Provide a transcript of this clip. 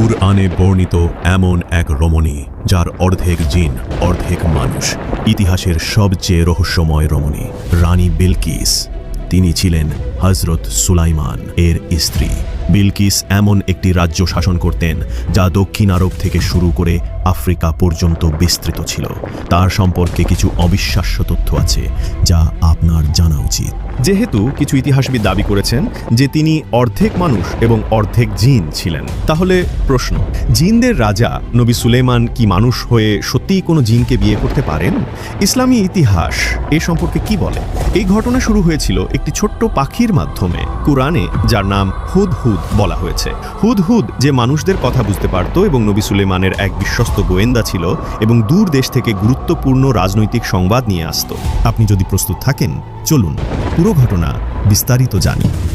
কুরআনে বর্ণিত এমন এক রমণী, যার অর্ধেক জিন, অর্ধেক মানুষ। ইতিহাসের সবচেয়ে রহস্যময় রমণী, রানী বিলকিস। তিনি ছিলেন হজরত সুলাইমান, এর স্ত্রী। বিলকিস এমন একটি রাজ্য শাসন করতেন, যা দক্ষিণ আরব থেকে শুরু করে আফ্রিকা পর্যন্ত বিস্তৃত ছিল। তার সম্পর্কে কিছু অবিশ্বাস্য তথ্য আছে, যা আপনার জানা উচিত। যেহেতু কিছু ইতিহাসবিদ দাবি করেছেন যে তিনি অর্ধেক মানুষ এবং অর্ধেক জিন ছিলেন। তাহলে প্রশ্ন, জিনদের রাজা নবী সুলেমান কি মানুষ হয়ে সত্যিই কোনো জিনকে বিয়ে করতে পারেন? ইসলামী ইতিহাস এ সম্পর্কে কি বলে? এই ঘটনা শুরু হয়েছিল একটি ছোট্ট পাখির মাধ্যমে কোরআনে, যার নাম হুদ হুদ বলা হয়েছে। হুদ হুদ যে মানুষদের কথা বুঝতে পারত এবং নবী সুলেমানের এক বিশ্বস্ত গোয়েন্দা ছিল এবং দূর দেশ থেকে গুরুত্বপূর্ণ রাজনৈতিক সংবাদ নিয়ে আসত। আপনি যদি প্রস্তুত থাকেন, চলুন পুরো ঘটনা বিস্তারিত জানি।